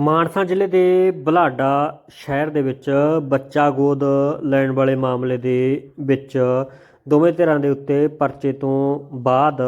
ਮਾਨਸਾ ਜ਼ਿਲ੍ਹੇ ਦੇ ਬੁਢਲਾਡਾ ਸ਼ਹਿਰ ਦੇ ਵਿੱਚ ਬੱਚਾ ਗੋਦ ਲੈਣ ਵਾਲੇ ਮਾਮਲੇ ਦੇ ਵਿੱਚ ਦੋਵੇਂ ਧਿਰਾਂ ਦੇ ਉੱਤੇ ਪਰਚੇ ਤੋਂ ਬਾਅਦ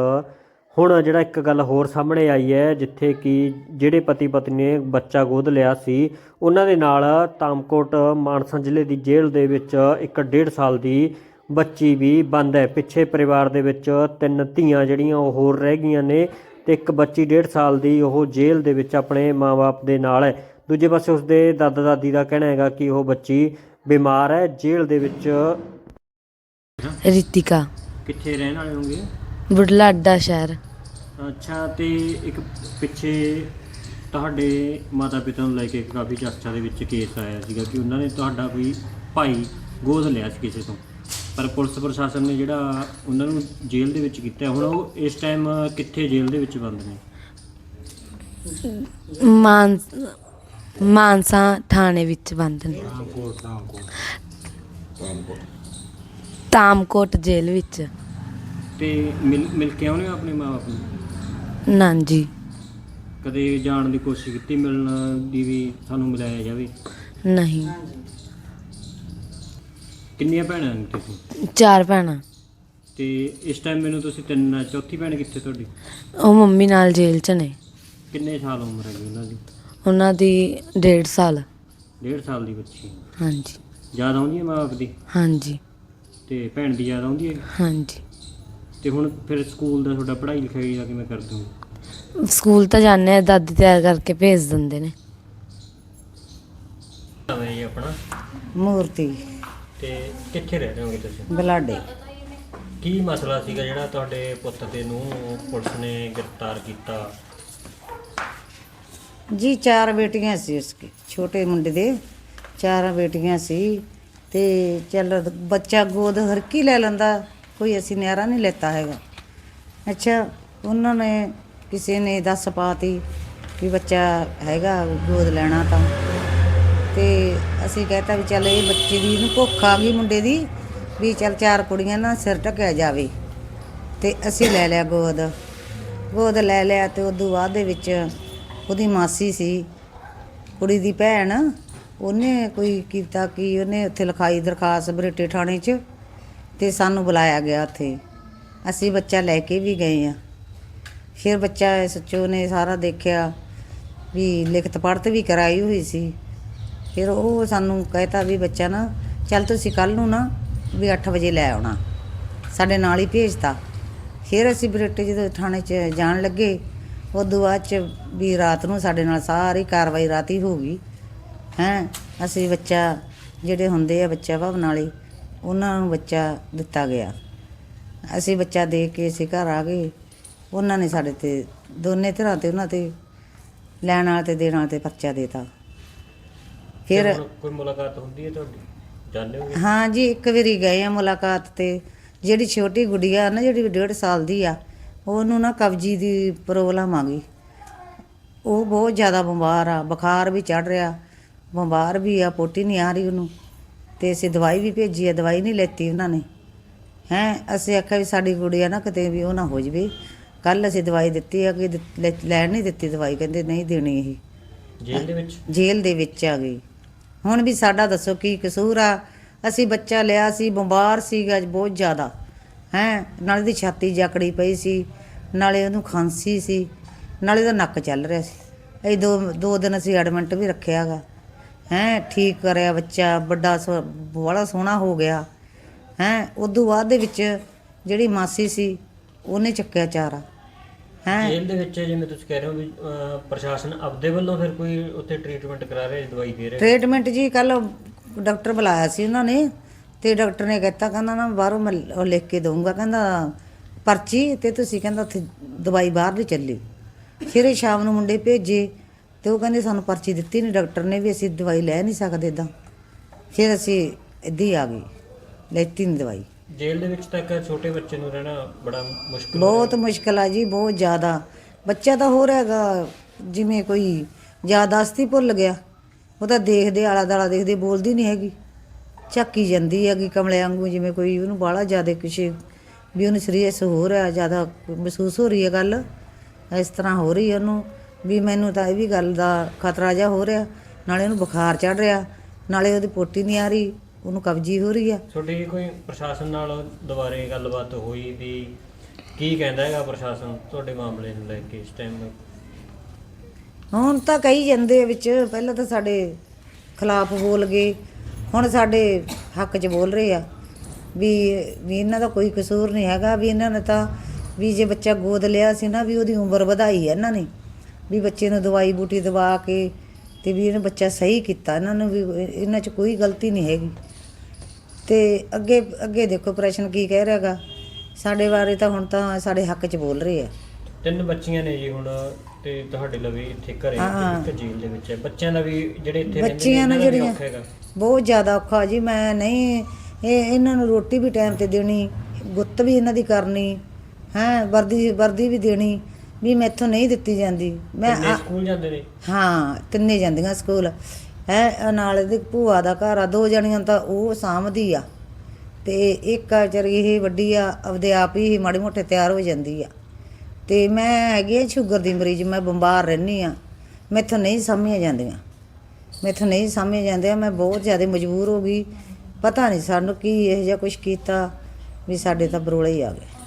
ਹੁਣ ਜਿਹੜਾ ਇੱਕ ਗੱਲ ਹੋਰ ਸਾਹਮਣੇ ਆਈ ਹੈ, ਜਿੱਥੇ ਕਿ ਜਿਹੜੇ ਪਤੀ ਪਤਨੀ ਨੇ ਬੱਚਾ ਗੋਦ ਲਿਆ ਸੀ, ਉਹਨਾਂ ਦੇ ਨਾਲ ਤਾਮਕੋਟ ਮਾਨਸਾ ਜ਼ਿਲ੍ਹੇ ਦੀ ਜੇਲ੍ਹ ਦੇ ਵਿੱਚ ਇੱਕ ਡੇਢ ਸਾਲ ਦੀ ਬੱਚੀ ਵੀ ਬੰਦ ਹੈ। ਪਿੱਛੇ ਪਰਿਵਾਰ ਦੇ ਵਿੱਚ ਤਿੰਨ ਧੀਆਂ ਜਿਹੜੀਆਂ ਉਹ ਹੋਰ ਰਹਿ ਗਈਆਂ ਨੇ। ਤੇ ਇੱਕ ਬੱਚੀ ਡੇਢ ਸਾਲ ਦੀ ਉਹ ਜੇਲ੍ਹ ਦੇ ਵਿੱਚ ਆਪਣੇ ਮਾਪੇ ਦੇ ਨਾਲ ਹੈ। ਦੂਜੇ ਪਾਸੇ ਉਸਦੇ ਦਾਦਾ ਦਾਦੀ ਦਾ ਕਹਿਣਾ ਹੈਗਾ ਕਿ ਉਹ ਬੱਚੀ ਬਿਮਾਰ ਹੈ ਜੇਲ੍ਹ ਦੇ ਵਿੱਚ ਰਿਤਿਕਾ। ਕਿੱਥੇ ਰਹਿਣ ਵਾਲੇ ਹੋਗੇ ਬੁਢਲਾਡਾ ਸ਼ਹਿਰ। ਅੱਛਾ ਤੇ ਇੱਕ ਪਿੱਛੇ ਤੁਹਾਡੇ ਮਾਤਾ ਪਿਤਾ ਨੂੰ ਲੈ ਕੇ ਕਾਫੀ ਚਰਚਾ ਦੇ ਵਿੱਚ ਕੇਸ ਆਇਆ ਸੀਗਾ ਕਿ ਉਹਨਾਂ ਨੇ ਤੁਹਾਡਾ ਕੋਈ ਭਾਈ ਗੋਦ ਲਿਆ ਸੀ ਕਿਸੇ ਤੋਂ? ਪਰ ਪੁਲਿਸ ਪ੍ਰਸ਼ਾਸਨ ਨੇ ਜਿਹੜਾ ਉਹਨਾਂ ਨੂੰ ਜੇਲ੍ਹ ਦੇ ਵਿੱਚ ਕੀਤਾ ਹੁਣ ਉਹ ਇਸ ਟਾਈਮ ਕਿੱਥੇ ਜੇਲ੍ਹ ਦੇ ਵਿੱਚ ਬੰਦ ਨੇ? ਮਾਨ ਮਾਨਸਾ ਥਾਣੇ ਵਿੱਚ ਬੰਦ ਨੇ। ਤਾਮਕੋਟ ਜੇਲ੍ਹ ਵਿੱਚ। ਤੇ ਮਿਲ ਮਿਲ ਕੇ ਆਉਣੇ ਆਪਣੇ ਮਾਪੇ ਨੂੰ? ਨਾਂਜੀ ਕਦੇ ਜਾਣ ਦੀ ਕੋਸ਼ਿਸ਼ ਕੀਤੀ ਮਿਲਣ ਦੀ ਵੀ ਸਾਨੂੰ ਮਿਲਾਇਆ ਜਾਵੇ? ਨਹੀਂ। ਕਿੰਨੀਆਂ ਭੈਣਾਂ ਨੇ ਤੁਸੀਂ? ਚਾਰ ਭੈਣਾਂ। ਤੇ ਇਸ ਟਾਈਮ ਮੈਨੂੰ ਤੁਸੀਂ ਤਿੰਨ ਆ, ਚੌਥੀ ਭੈਣ ਕਿੱਥੇ ਤੁਹਾਡੀ? ਉਹ ਮੰਮੀ ਨਾਲ ਜੇਲ੍ਹ 'ਚ ਨੇ। ਕਿੰਨੇ ਸਾਲ ਉਮਰ ਹੈਗੀ ਉਹਨਾਂ ਦੀ? ਉਹਨਾਂ ਦੀ ਡੇਢ ਸਾਲ। ਡੇਢ ਸਾਲ ਦੀ ਬੱਚੀ। ਹਾਂਜੀ। ਯਾਦ ਆਉਂਦੀ ਹੈ ਮਾਂ ਬਾਪ ਦੀ? ਹਾਂਜੀ। ਤੇ ਭੈਣ ਦੀ ਯਾਦ ਆਉਂਦੀ ਹੈ ਹਾਂਜੀ। ਤੇ ਹੁਣ ਫਿਰ ਸਕੂਲ ਦਾ ਤੁਹਾਡਾ ਪੜ੍ਹਾਈ ਲਿਖਾਈ ਦਾ ਕਿਵੇਂ ਕਰਦੇ ਹੋ? ਸਕੂਲ ਤਾਂ ਜਾਂਦੇ ਆ ਦਾਦੀ ਤਿਆਰ ਕਰਕੇ ਭੇਜ ਦਿੰਦੇ ਨੇ। ਆਪਣਾ। ਮੂਰਤੀ। ਤੇ ਕਿੱਥੇ ਰਹਿ ਰਹੇ ਹੋਗੇ ਤੁਸੀਂ? ਬਲਾਡੇ। ਕੀ ਮਸਲਾ ਸੀਗਾ ਜਿਹੜਾ ਤੁਹਾਡੇ ਪੁੱਤ ਤੇ ਨੂੰ ਪੁਲਿਸ ਨੇ ਗ੍ਰਿਫਤਾਰ ਕੀਤਾ? ਜੀ ਚਾਰ ਬੇਟੀਆਂ ਸੀ ਉਸਕੇ ਛੋਟੇ ਮੁੰਡੇ ਦੇ ਚਾਰ ਬੇਟੀਆਂ ਸੀ ਤੇ ਚੱਲ ਬੱਚਾ ਗੋਦ ਹਰ ਕੀ ਲੈ ਲੈਂਦਾ ਕੋਈ ਅਸੀਂ ਨਿਆਰਾ ਨਹੀਂ ਲੈਤਾ ਹੈਗਾ। ਅੱਛਾ ਉਹਨਾਂ ਨੇ ਕਿਸੇ ਨੇ ਦੱਸ ਪਾਤੀ ਵੀ ਬੱਚਾ ਹੈਗਾ ਗੋਦ ਲੈਣਾ ਤਾਂ। ਤੇ ਅਸੀਂ ਕਹਤਾ ਵੀ ਚੱਲ ਇਹ ਬੱਚੇ ਦੀ ਨੂੰ ਭੁੱਖ ਆ ਗਈ ਮੁੰਡੇ ਦੀ, ਵੀ ਚੱਲ ਚਾਰ ਕੁੜੀਆਂ ਨਾਲ ਸਿਰ ਢਕਿਆ ਜਾਵੇ। ਤੇ ਅਸੀਂ ਲੈ ਲਿਆ ਗੋਦ। ਗੋਦ ਲੈ ਲਿਆ ਤੇ ਉਦੋਂ ਬਾਅਦ ਦੇ ਵਿੱਚ ਉਹਦੀ ਮਾਸੀ ਸੀ, ਕੁੜੀ ਦੀ ਭੈਣ, ਉਹਨੇ ਕੋਈ ਕੀਤਾ ਕਿ, ਉਹਨੇ ਉੱਥੇ ਲਿਖਾਈ ਦਰਖਾਸਤ ਬਰੇਟੇ ਥਾਣੇ 'ਚ ਤੇ ਸਾਨੂੰ ਬੁਲਾਇਆ ਗਿਆ ਉੱਥੇ। ਅਸੀਂ ਬੱਚਾ ਲੈ ਕੇ ਵੀ ਗਏ ਆ। ਫਿਰ ਬੱਚਾ ਸੱਚੋ ਨੇ ਸਾਰਾ ਦੇਖਿਆ ਵੀ ਲਿਖਤ ਪੜ੍ਹਤ ਵੀ ਕਰਾਈ ਹੋਈ ਸੀ। ਫਿਰ ਉਹ ਸਾਨੂੰ ਕਹਿਤਾ ਵੀ ਬੱਚਾ ਨਾ, ਚੱਲ ਤੁਸੀਂ ਕੱਲ ਨੂੰ ਨਾ ਵੀ 8 ਵਜੇ ਲੈ ਆਉਣਾ। ਸਾਡੇ ਨਾਲ ਹੀ ਭੇਜਤਾ। ਫਿਰ ਅਸੀਂ ਬਰੇਟੇ ਜਦੋਂ ਥਾਣੇ 'ਚ ਜਾਣ ਲੱਗੇ। ਉਦੋਂ ਬਾਅਦ 'ਚ ਵੀ ਰਾਤ ਨੂੰ ਸਾਡੇ ਨਾਲ ਸਾਰੀ ਕਾਰਵਾਈ ਰਾਤੀ ਹੋ ਗਈ। ਹੈਂ, ਅਸੀਂ ਬੱਚਾ, ਜਿਹੜੇ ਹੁੰਦੇ ਆ ਬੱਚਾ ਭਵਨ ਵਾਲੇ, ਉਹਨਾਂ ਨੂੰ ਬੱਚਾ ਦਿੱਤਾ ਗਿਆ। ਅਸੀਂ ਬੱਚਾ ਦੇ ਕੇ ਅਸੀਂ ਘਰ ਆ ਗਏ। ਉਹਨਾਂ ਨੇ ਸਾਡੇ ਤੇ, ਦੋਨੇ ਧਿਰਾਂ ਤੇ ਉਹਨਾਂ ਤੇ ਲੈਣ ਵਾਲੇ ਤੇ ਦੇਣ ਵਾਲੇ ਤੇ ਪਰਚਾ ਦੇਤਾ। ਫਿਰ ਹੁਣ ਕੋਈ ਮੁਲਾਕਾਤ ਹੁੰਦੀ ਹੈ ਤੁਹਾਡੀ? ਜਾਣਦੇ ਹੋਗੇ? ਹਾਂ ਜੀ ਇੱਕ ਵਾਰੀ ਗਏ ਆ ਮੁਲਾਕਾਤ ਤੇ। ਜਿਹੜੀ ਛੋਟੀ ਗੁੜੀਆ ਨਾ ਜਿਹੜੀ ਡੇਢ ਸਾਲ ਦੀ ਆ ਉਹਨੂੰ ਨਾ ਕਬਜੀ ਦੀ ਪ੍ਰੋਬਲਮ ਆ ਗਈ। ਉਹ ਬਹੁਤ ਜ਼ਿਆਦਾ ਬਿਮਾਰ ਆ ਬੁਖਾਰ ਵੀ ਚੜ ਰਿਹਾ। ਬਿਮਾਰ ਵੀ ਆ ਪੋਟੀ ਨਹੀਂ ਆ ਰਹੀ ਉਹਨੂੰ। ਤੇ ਅਸੀਂ ਦਵਾਈ ਵੀ ਭੇਜੀ ਆ ਦਵਾਈ ਨਹੀਂ ਲੈਤੀ ਉਹਨਾਂ ਨੇ। ਹੈ ਅਸੀਂ ਆਖਿਆ ਵੀ ਸਾਡੀ ਗੁੜੀਆ ਨਾ ਕਿਤੇ ਵੀ ਉਹ ਨਾ ਹੋ ਜਵੇ। ਕੱਲ ਅਸੀਂ ਦਵਾਈ ਦਿੱਤੀ ਆ ਕਿ ਦਿੱਤ- ਲੈ- ਲੈਣ ਨਹੀਂ ਦਿੱਤੀ ਦਵਾਈ ਕਹਿੰਦੇ ਨਹੀਂ ਦੇਣੀ ਇਹ। ਜੇਲ੍ਹ ਦੇ ਵਿੱਚ? ਜੇਲ੍ਹ ਦੇ ਵਿੱਚ ਆ ਗਈ। ਹੁਣ ਵੀ ਸਾਡਾ ਦੱਸੋ ਕੀ ਕਸੂਰ ਆ? ਅਸੀਂ ਬੱਚਾ ਲਿਆ ਸੀ, ਬਿਮਾਰ ਸੀਗਾ ਬਹੁਤ ਜ਼ਿਆਦਾ। ਹੈ? ਨਾਲੇ ਦੀ ਛਾਤੀ ਜਕੜੀ ਪਈ ਸੀ, ਨਾਲੇ ਉਹਨੂੰ ਖਾਂਸੀ ਸੀ, ਨਾਲੇ ਦਾ ਨੱਕ ਚੱਲ ਰਿਹਾ ਸੀ। ਇਹ ਦੋ ਦੋ ਦਿਨ ਅਸੀਂ ਐਡਮਿਟ ਵੀ ਰੱਖਿਆਗਾ। ਹੈ? ਠੀਕ ਕਰਿਆ ਬੱਚਾ, ਵੱਡਾ ਸੋ- ਬੜਾ ਸੋਹਣਾ ਹੋ ਗਿਆ। ਹੈ? ਤੋਂ ਬਾਅਦ ਦੇ ਵਿੱਚ ਜਿਹੜੀ ਮਾਸੀ ਸੀ, ਉਹਨੇ ਚੱਕਿਆ ਚਾਰਾ। ਹੈ? ਜੇਲ੍ਹ ਦੇ ਵਿੱਚ ਜਿਵੇਂ ਤੁਸੀਂ ਕਹਿ ਰਹੇ ਹੋ ਵੀ ਅਹ, ਪ੍ਰਸ਼ਾਸਨ ਆਪਦੇ ਵੱਲੋਂ ਫਿਰ ਕੋਈ ਉੱਥੇ ਟ੍ਰੀਟਮੈਂਟ ਕਰਾ ਰਿਹਾ ਦਵਾਈ ਦੇ ਰਿਹਾ? ਟ੍ਰੀਟਮੈਂਟ ਜੀ ਕੱਲ ਡਾਕਟਰ ਬੁਲਾਇਆ ਸੀ ਉਹਨਾਂ ਨੇ ਤੇ ਡਾਕਟਰ ਨੇ ਕਹਿਤਾ ਕਹਿੰਦਾ ਨਾ ਬਾਹਰੋਂ ਮੈਂ ਉਹ ਲਿਖ ਕੇ ਦਊਂਗਾ ਕਹਿੰਦਾ ਪਰਚੀ ਤੇ ਤੁਸੀਂ ਕਹਿੰਦਾ ਉੱਥੇ ਦਵਾਈ ਬਾਹਰ ਨਹੀਂ ਚੱਲੀ। ਫਿਰ ਸ਼ਾਮ ਨੂੰ ਮੁੰਡੇ ਭੇਜੇ ਤੇ ਉਹ ਕਹਿੰਦੇ ਸਾਨੂੰ ਪਰਚੀ ਦਿੱਤੀ ਨਹੀਂ ਡਾਕਟਰ ਨੇ ਵੀ ਅਸੀਂ ਦਵਾਈ ਲੈ ਨਹੀਂ ਸਕਦੇ ਇਦਾਂ ਫਿਰ ਅਸੀਂ ਇੱਦਾਂ ਹੀ ਆ ਗਏ ਲੈਤੀ ਨਹੀਂ ਦਵਾਈ। ਜੇਲ੍ਹ ਦੇ ਵਿੱਚ ਤਾਂ ਇੱਕ ਛੋਟੇ ਬੱਚੇ ਨੂੰ ਰਹਿਣਾ ਬੜਾ ਮੁਸ਼ਕਲ ਬਹੁਤ ਮੁਸ਼ਕਲ ਆ ਜੀ ਬਹੁਤ ਜ਼ਿਆਦਾ। ਬੱਚਾ ਤਾਂ ਹੋ ਰਿਹਾਗਾ ਜਿਵੇਂ ਕੋਈ ਯਾਦਾਸ਼ਤ ਭੁੱਲ ਗਿਆ ਉਹ ਤਾਂ ਦੇਖਦੇ ਆਲਾ ਦਾਲਾ ਦੇਖਦੇ ਬੋਲਦੀ ਨਹੀਂ ਹੈਗੀ। ਚੱਕੀ ਜਾਂਦੀ ਹੈਗੀ ਕਮਲੇ ਵਾਂਗੂ ਜਿਵੇਂ ਕੋਈ ਉਹਨੂੰ ਬਾਹਲਾ ਜ਼ਿਆਦਾ ਕੁਛ ਵੀ ਉਹਨੂੰ ਸੀਰੀਅਸ ਹੋ ਰਿਹਾ ਜ਼ਿਆਦਾ ਮਹਿਸੂਸ ਹੋ ਰਹੀ ਹੈ ਗੱਲ। ਇਸ ਤਰ੍ਹਾਂ ਹੋ ਰਹੀ ਹੈ ਉਹਨੂੰ ਵੀ ਮੈਨੂੰ ਤਾਂ ਇਹ ਵੀ ਗੱਲ ਦਾ ਖਤਰਾ ਜਿਹਾ ਹੋ ਰਿਹਾ ਨਾਲੇ ਉਹਨੂੰ ਬੁਖਾਰ ਚੜ ਰਿਹਾ ਨਾਲੇ ਉਹਦੀ ਪੋਟੀ ਨਹੀਂ ਆ ਰਹੀ। ਉਹਨੂੰ ਕਬਜੀ ਹੋ ਰਹੀ ਆ। ਤੁਹਾਡੀ ਕੋਈ ਪ੍ਰਸ਼ਾਸਨ ਨਾਲ ਦੁਬਾਰੇ ਗੱਲਬਾਤ ਹੋਈ ਵੀ ਕੀ ਕਹਿੰਦਾ ਹੈਗਾ ਪ੍ਰਸ਼ਾਸਨ ਤੁਹਾਡੇ ਮਾਮਲੇ ਨੂੰ ਲੈ ਕੇ ਇਸ ਟਾਈਮ ਹੁਣ ਤਾਂ ਕਹੀ ਜਾਂਦੇ ਆ ਵਿੱਚ ਪਹਿਲਾਂ ਤਾਂ ਸਾਡੇ ਖਿਲਾਫ ਬੋਲ ਗਏ ਹੁਣ ਸਾਡੇ ਹੱਕ 'ਚ ਬੋਲ ਰਹੇ ਆ। ਵੀ ਵੀ ਇਹਨਾਂ ਦਾ ਕੋਈ ਕਸੂਰ ਨਹੀਂ ਹੈਗਾ ਵੀ ਇਹਨਾਂ ਨੇ ਤਾਂ ਵੀ ਜੇ ਬੱਚਾ ਗੋਦ ਲਿਆ ਸੀ ਨਾ ਵੀ ਉਹਦੀ ਉਮਰ ਵਧਾਈ ਹੈ ਇਹਨਾਂ ਨੇ। ਵੀ ਬੱਚੇ ਨੂੰ ਦਵਾਈ ਬੂਟੀ ਦਵਾ ਕੇ ਤੇ ਵੀ ਇਹਨੇ ਬੱਚਾ ਸਹੀ ਕੀਤਾ ਇਹਨਾਂ ਨੂੰ ਵੀ ਇਹਨਾਂ 'ਚ ਕੋਈ ਗਲਤੀ ਨਹੀਂ ਹੈਗੀ। ਤੇ ਅੱਗੇ ਅੱਗੇ ਦੇਖੋ ਪ੍ਰਸ਼ਨ ਕੀ ਕਹਿ ਰਿਹਾਗਾ। ਸਾਡੇ ਬਾਰੇ ਤਾਂ ਹੁਣ ਤਾਂ ਸਾਡੇ ਹੱਕ 'ਚ ਬੋਲ ਰਹੇ ਆ। ਤਿੰਨ ਬੱਚੀਆਂ ਨੇ ਜੀ ਹੁਣ ਤੇ ਤੁਹਾਡੇ ਲਵੇ ਇੱਥੇ ਘਰੇ ਹਾਂ। ਤੇ ਇੱਕ ਜੇਲ੍ਹ ਦੇ ਵਿੱਚ ਹੈ। ਬੱਚਿਆਂ ਦਾ ਵੀ ਜਿਹੜੇ ਇੱਥੇ ਰਹਿੰਦੇ ਨੇ ਬੱਚੀਆਂ ਨੂੰ ਇਹਨਾਂ ਦਾ ਵੀ ਜਿਹੜੀਆਂ ਔਖਾ ਹੈਗਾ। ਬਹੁਤ ਜ਼ਿਆਦਾ ਔਖਾ ਜੀ ਮੈਂ ਨਹੀਂ ਇਹ ਇਹਨਾਂ ਨੂੰ ਰੋਟੀ ਵੀ ਟਾਈਮ ਤੇ ਦੇਣੀ ਗੁੱਤ ਵੀ ਇਹਨਾਂ ਦੀ ਕਰਨੀ ਹੈ ਵਰਦੀ ਵਰਦੀ ਵੀ ਦੇਣੀ ਵੀ ਮੈਥੋਂ ਨਹੀਂ ਦਿੱਤੀ ਜਾਂਦੀ। ਮੈਂ ਕਿੰਨੇ ਆ- ਸਕੂਲ ਜਾਂਦੇ ਨੇ? ਹਾਂ ਤਿੰਨੇ ਜਾਂਦੀਆਂ ਸਕੂਲ। ਹੈ ਨਾਲ ਇਹਦੇ ਭੂਆ ਦਾ ਘਰ ਆ, ਦੋ ਜਣੀਆਂ ਤਾਂ ਉਹ ਸਾਂਭਦੀ ਆ। ਤੇ ਇੱਕ ਆ ਵਿਚਾਰੀ ਇਹ ਵੱਡੀ ਆ, ਆਪਦੇ ਆਪ ਹੀ ਮਾੜੀ ਮੋਟੇ ਤਿਆਰ ਹੋ ਜਾਂਦੀ ਆ। ਤੇ ਮੈਂ ਹੈਗੀ ਆ ਸ਼ੂਗਰ ਦੀ ਮਰੀਜ਼, ਮੈਂ ਬਿਮਾਰ ਰਹਿੰਦੀ ਆ। ਮੈਥੋਂ ਨਹੀਂ ਸਾਂਭੀਆਂ ਜਾਂਦੀਆਂ। ਮੈਥੋਂ ਨਹੀਂ ਸਾਂਭੀਆਂ ਜਾਂਦੀਆਂ, ਮੈਂ ਬਹੁਤ ਜ਼ਿਆਦਾ ਮਜਬੂਰ ਹੋ ਗਈ। ਪਤਾ ਨਹੀਂ ਸਾਨੂੰ ਕੀ ਇਹੋ ਜਿਹਾ ਕੁਝ ਕੀਤਾ ਵੀ ਸਾਡੇ ਤਾਂ ਬਰੋਲੇ ਹੀ ਆ ਗਏ।